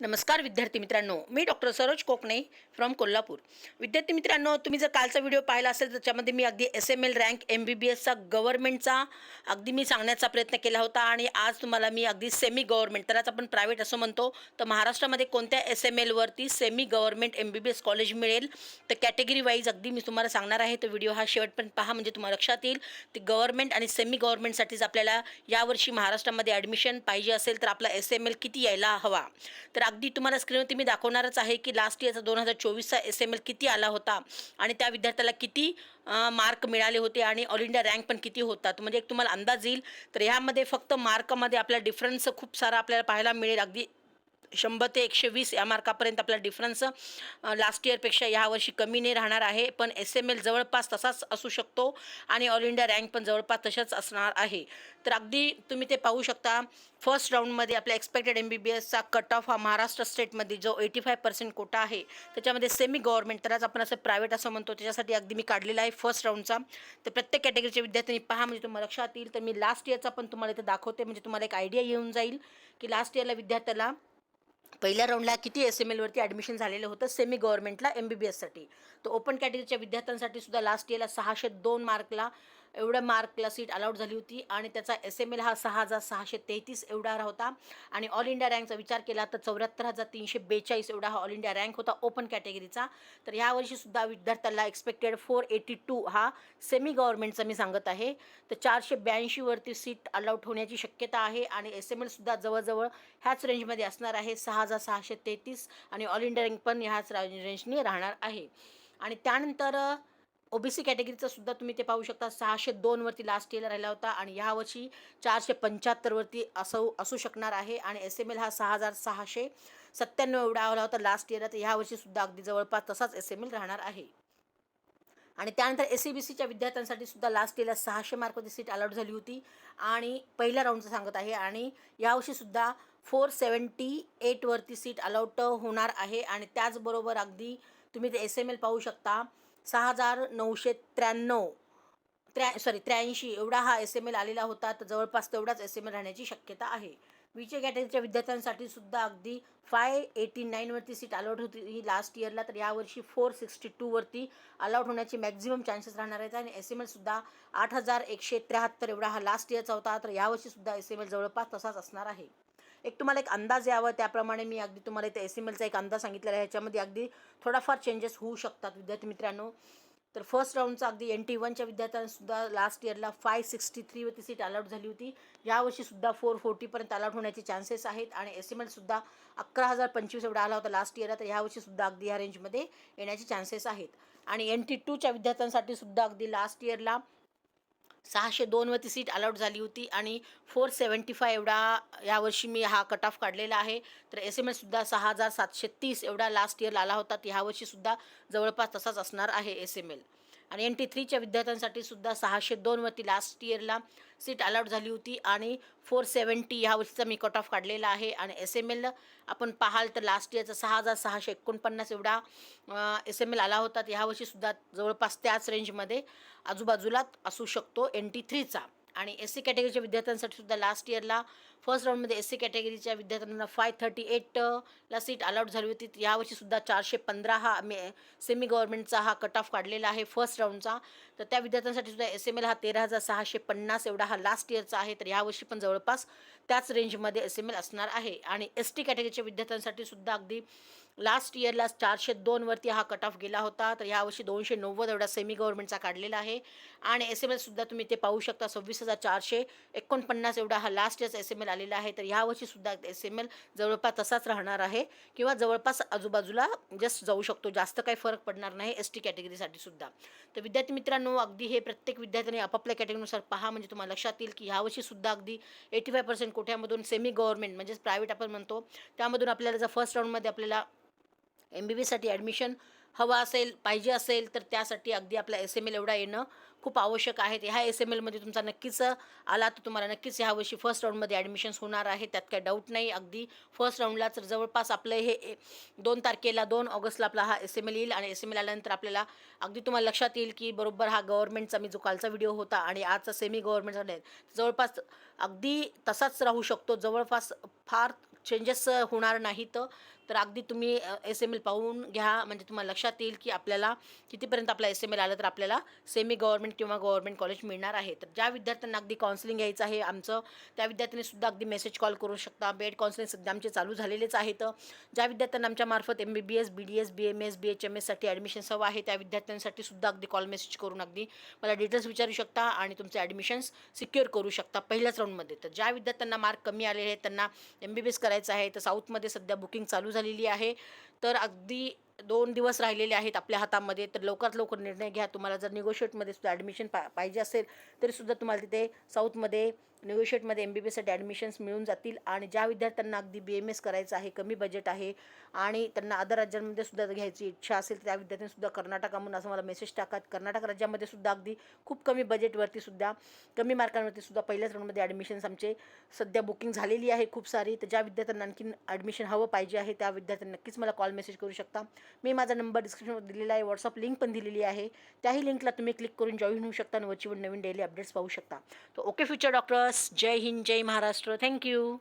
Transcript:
नमस्कार विद्यार्थी मित्रांनो मी डॉक्टर सरोज कोकणे फ्रॉम कोल्हापूर. विद्यार्थी मित्रांनो तुम्ही जर कालचा व्हिडिओ पाहिला असेल त्याच्यामध्ये मी अगदी S M L rank M B B एसचा गव्हर्मेंटचा अगदी मी सांगण्याचा प्रयत्न केला होता आणि आज तुम्हाला मी अगदी सेमी गव्हर्मेंट त्यालाच आपण प्रायव्हेट असं म्हणतो. तर महाराष्ट्रामध्ये कोणत्या S M एलवरती semi government M B B S college मिळेल? तर कॅटेगरी वाईज अगदी मी तुम्हाला सांगणार आहे. तर व्हिडिओ हा शेवटपर्यंत पहा म्हणजे तुम्हाला लक्षात येईल. ते गव्हर्मेंट आणि सेमी गव्हर्मेंटसाठीच आपल्याला यावर्षी महाराष्ट्रामध्ये ॲडमिशन पाहिजे असेल तर आपला एस एम एल किती यायला हवा? तर अगदी तुम्हाला स्क्रीनवरती मी दाखवणारच आहे की लास्ट इयरचा दोन हजार चोवीसचा एस एम एल किती आला होता आणि त्या विद्यार्थ्याला किती मार्क मिळाले होते आणि ऑल इंडिया रँक पण किती होता. तर म्हणजे एक तुम्हाला अंदाज येईल. तर ह्यामध्ये फक्त मार्कमध्ये आपला डिफरन्स खूप सारा आपल्याला पाहायला मिळेल. अगदी शंभर ते एकशे वीस या मार्कापर्यंत आपला डिफरन्स लास्ट इयरपेक्षा ह्यावर्षी कमी नाही राहणार आहे. पण एस एम एल जवळपास तसाच असू शकतो आणि ऑल इंडिया रँक पण जवळपास तशाच असणार आहे. तर अगदी तुम्ही ते पाहू शकता फर्स्ट राऊंडमध्ये आपल्या एक्सपेक्टेड एम बी बी एसचा कट ऑफ हा महाराष्ट्र स्टेटमध्ये जो एटी फाय पर्सेंट कोटा आहे त्याच्यामध्ये सेमी गव्हर्नमेंट त्यालाच आपण असं प्रायव्हेट असं म्हणतो त्याच्यासाठी अगदी मी काढलेला आहे फर्स्ट राऊंडचा तर प्रत्येक कॅटेगरीच्या विद्यार्थ्यांनी पहा म्हणजे तुम्हाला लक्षात येईल. तर मी लास्ट इयरचा पण तुम्हाला इथे दाखवते म्हणजे तुम्हाला एक आयडिया येऊन जाईल की लास्ट इयरला विद्यार्थ्याला पहिल्या राऊंडला किती एस एम एलवरती ॲडमिशन झालेलं होतं? सेमी गव्हर्नमेंटला एम बी बी एससाठी तर ओपन कॅटेगरीच्या विद्यार्थ्यांसाठी सुद्धा लास्ट इयरला सहाशे दोन मार्कला एवढ्या मार्कला सीट अलाउड झाली होती आणि त्याचा एस एम एल हा सहा हजार सहाशे तेहतीस एवढा होता आणि ऑल इंडिया रँकचा विचार केला तर चौऱ्याहत्तर हजार तीनशे बेचाळीस एवढा हा ऑल इंडिया रँक होता ओपन कॅटेगरीचा तर ह्यावर्षीसुद्धा विद्यार्थ्याला एक्सपेक्टेड फोर एटी टू हा सेमी गव्हर्नमेंटचा मी सांगत आहे. तर चारशे ब्याऐंशीवरती सीट अलाउड होण्याची शक्यता आहे आणि एस एम एलसुद्धा जवळजवळ ह्याच रेंजमध्ये असणार आहे सहा हजार सहाशे तेहतीस आणि ऑल इंडिया रँक पण ह्याच रेंजने राहणार आहे. आणि त्यानंतर ओबीसी कॅटेगरीचं सुद्धा तुम्ही ते पाहू शकता. सहाशे दोनवरती लास्ट इयर राहिला होता आणि ह्यावर्षी चारशे पंच्याहत्तरवरती असं असू शकणार आहे. आणि एस एम एल हा सहा हजार सहाशे सत्त्याण्णव एवढा आला होता लास्ट इयरला तर ह्यावर्षी सुद्धा अगदी जवळपास तसाच एस एम एल राहणार आहे. आणि त्यानंतर एस सी बी सीच्या विद्यार्थ्यांसाठी सुद्धा लास्ट इयरला सहाशे मार्कवरती सीट अलॉट झाली होती. आणि पहिल्या राऊंडचं सांगत आहे. आणि यावर्षीसुद्धा फोर सेवन्टी एटवरती सीट अलॉट होणार आहे. आणि त्याचबरोबर अगदी तुम्ही ते एस एम एल पाहू शकता. सहा हजार नऊशे त्र्याण्णव. त्र्या सॉरी त्र्याऐंशी. एवढा हा एस एम एल आलेला होता. तर जवळपास तेवढाच एस एम एल राहण्याची शक्यता आहे. विचे कॅटेगरीच्या विद्यार्थ्यांसाठी सुद्धा अगदी फाय एटी नाईनवरती सीट अलॉट होती. ही लास्ट इयरला तर यावर्षी फोर सिक्स्टी टूवरती अलॉट होण्याचे मॅक्झिमम चान्सेस राहणार आहेत. आणि एस एम एलसुद्धा आठ हजार एकशे त्र्याहत्तर. एवढा हा लास्ट इयरचा होता. तर यावर्षीसुद्धा एस एम एल जवळपास तसाच असणार आहे. एक तुम्हाला एक अंदाज यावं त्याप्रमाणे मी अगदी तुम्हाला इथे एस एम एलचा एक अंदाज सांगितलेला आहे. ह्याच्यामध्ये अगदी थोडाफार चेंजेस होऊ शकतात विद्यार्थी मित्रांनो. तर फर्स्ट राऊंडचा अगदी एन टी वनच्या विद्यार्थ्यांसुद्धा लास्ट इयरला फाय सिक्स्टी थ्रीवरती सीट अलाउट झाली होती. यावर्षीसुद्धा फोर फोर्टीपर्यंत अलाउट होण्याचे चान्सेस आहेत आणि एस एम एलसुद्धा अकरा हजार पंचवीस एवढा आला होता लास्ट इयरला तर यावर्षीसुद्धा अगदी ह्या रेंजमध्ये येण्याचे चान्सेस आहेत. आणि एन टी टूच्या विद्यार्थ्यांसाठी सुद्धा अगदी लास्ट इयरला सहाशे दोनवरती सीट अलाउट झाली होती आणि फोर सेवन्टी फाय एवढा यावर्षी मी हा कट ऑफ काढलेला आहे. तर एस एम एससुद्धा सहा हजार सातशे तीस एवढा लास्ट इयरला आला होता. ह्यावर्षीसुद्धा जवळपास तसाच असणार आहे एस एम एल आणि एन टी थ्रीच्या विद्यार्थ्यांसाठी सुद्धा सहाशे दोनवरती लास्ट इयरला सीट अलॉट झाली होती. आणि फोर सेवन्टी ह्या वर्षीचा मी कट ऑफ काढलेला आहे. आणि एस एम एल आपण पाहाल तर लास्ट इयरचा सहा हजार सहाशे एकोणपन्नास एवढा एस एम एल आला होता. ह्यावर्षीसुद्धा जवळपास त्याच रेंजमध्ये आजूबाजूला असू शकतो एन टी थ्रीचा आणि एस सी कॅटेगरीच्या विद्यार्थ्यांसाठी सुद्धा लास्ट इयरला फर्स्ट राऊंडमध्ये एस सी कॅटेगरीच्या विद्यार्थ्यांना फाय थर्टी एटला सीट अलाउट झाली होती. यावर्षीसुद्धा चारशे पंधरा हा मे सेमी गव्हर्नमेंटचा हा कट ऑफ काढलेला आहे फर्स्ट राऊंडचा तर त्या विद्यार्थ्यांसाठी सुद्धा एस एम एल हा तेरा हजार सहाशे पन्नास एवढा हा लास्ट इयरचा आहे. तर यावर्षी पण जवळपास त्याच रेंजमध्ये एस एम एल असणार आहे. आणि एस टी कॅटेगरीच्या विद्यार्थ्यांसाठी सुद्धा अगदी लास्ट इयरला चारशे दोनवरती हा कट ऑफ गेला होता. तर यावर्षी दोनशे नव्वद एवढा सेमी गव्हर्नमेंटचा काढलेला आहे. आणि एस एम एलसुद्धा तुम्ही ते पाहू शकता. सव्वीस हजार चारशे एकोणपन्नास एवढा हा लास्ट इयरचा एस एम एल आलेला आहे. तर ह्यावर्षीसुद्धा एस एम एल जवळपास तसाच राहणार आहे. किंवा जवळपास आजूबाजूला जस्ट जाऊ शकतो. जास्त काही फरक पडणार नाही एस टी कॅटेगरीसाठी सुद्धा. तर विद्यार्थी मित्रांनो अगदी हे प्रत्येक विद्यार्थ्यांनी आपापल्या कॅटेगरीनुसार पहा. म्हणजे तुम्हाला लक्षात येईल की ह्यावर्षीसुद्धा अगदी एटी फाय पर्सेंट कोठ्यामधून सेमी गव्हर्नमेंट म्हणजेच प्रायव्हेट आपण म्हणतो. त्यामधून आपल्याला जर फर्स्ट राऊंडमध्ये आपल्याला एम बी बीसाठी ॲडमिशन हवं असेल पाहिजे असेल तर त्यासाठी अगदी आपला एस एम एल एवढा येणं खूप आवश्यक आहे. ह्या एस एम एलमध्ये तुमचा नक्कीच आला तर तुम्हाला नक्कीच ह्या वर्षी फर्स्ट राऊंडमध्ये ॲडमिशन्स होणार आहे. त्यात काही डाऊट नाही. अगदी फर्स्ट राऊंडला तर जवळपास आपलं हे दोन तारखेला दोन ऑगस्टला आपला हा एस एम एल येईल आणि एस एम एल आल्यानंतर आपल्याला अगदी तुम्हाला लक्षात येईल की बरोबर हा गव्हर्नमेंटचा मी जो कालचा व्हिडिओ होता आणि आजचा सेमी गव्हर्नमेंटचा जवळपास अगदी तसाच राहू शकतो. जवळपास फार चेंजेस होणार नाहीत. तर अगदी तुम्ही एस एम एल पाहून घ्या. म्हणजे तुम्हाला लक्षात येईल की आपल्याला कितीपर्यंत आपला एस एम एल आलं तर आपल्याला सेमी गव्हर्नमेंट किंवा गव्हर्नमेंट कॉलेज मिळणार आहे. तर ज्या विद्यार्थ्यांना अगदी काउन्सिलिंग घ्यायचं आहे आमचं त्या विद्यार्थ्यांनी सुद्धा अगदी मेसेज कॉल करू शकता. बेड काउन्सिलिंग सध्या आमचे चालू झालेलेच आहेत. ज्या विद्यार्थ्यांना आमच्या मार्फत M B B S B D S B M S B H M एससाठी admissions हवं आहे त्या विद्यार्थ्यांसाठी सुद्धा अगदी कॉल मेसेज करून अगदी मला डिटेल्स विचारू शकता आणि तुमचे ॲडमिशन्स सिक्युअर करू शकता पहिल्याच राऊंडमध्ये तर ज्या विद्यार्थ्यांना मार्क कमी आलेले आहेत त्यांना एम बी बी एस करायचं आहे तर साऊथमध्ये सध्या बुकिंग चालू झालेली आहे. तर अगदी दोन दिवस राहिलेले आहेत आपल्या हातामध्ये तर लवकरात लवकर निर्णय घ्या. तुम्हाला जर निगोशिएटमध्ये सुद्धा ॲडमिशन पा पाहिजे असेल तरीसुद्धा तुम्हाला तिथे साऊथमध्ये निगोशिएटमध्ये एम बी बी एससाठी ॲडमिशन्स मिळून जातील. आणि ज्या विद्यार्थ्यांना अगदी बी एम एस करायचं आहे कमी बजेट आहे आणि त्यांना अदर राज्यांमध्ये सुद्धा घ्यायची इच्छा असेल तर त्या विद्यार्थ्यांनीसुद्धा कर्नाटकामधून असं मला मेसेज टाकत कर्नाटक राज्यामध्ये सुद्धा अगदी खूप कमी बजेटवरती सुद्धा कमी मार्कांवरती सुद्धा पहिल्याच राऊंडमध्ये ॲडमिशन्स आमचे सध्या बुकिंग झालेली आहे खूप सारी. तर ज्या विद्यार्थ्यांना आणखीन ॲडमिशन हवं पाहिजे आहे त्या विद्यार्थ्यांना नक्कीच मला कॉल मेसेज करू शकता. मी माझा नंबर डिस्क्रिप्शनमध्ये दिलेला आहे व्हॉट्सअप लिंक पण दिलेली आहे. त्याही लिंकला तुम्ही क्लिक करून जॉईन होऊ शकता आणि वरची नवीन डेली अपडेट्स पाहू शकता. तर ओके फ्युचर डॉक्टर्स जय हिंद जय महाराष्ट्र. Thank you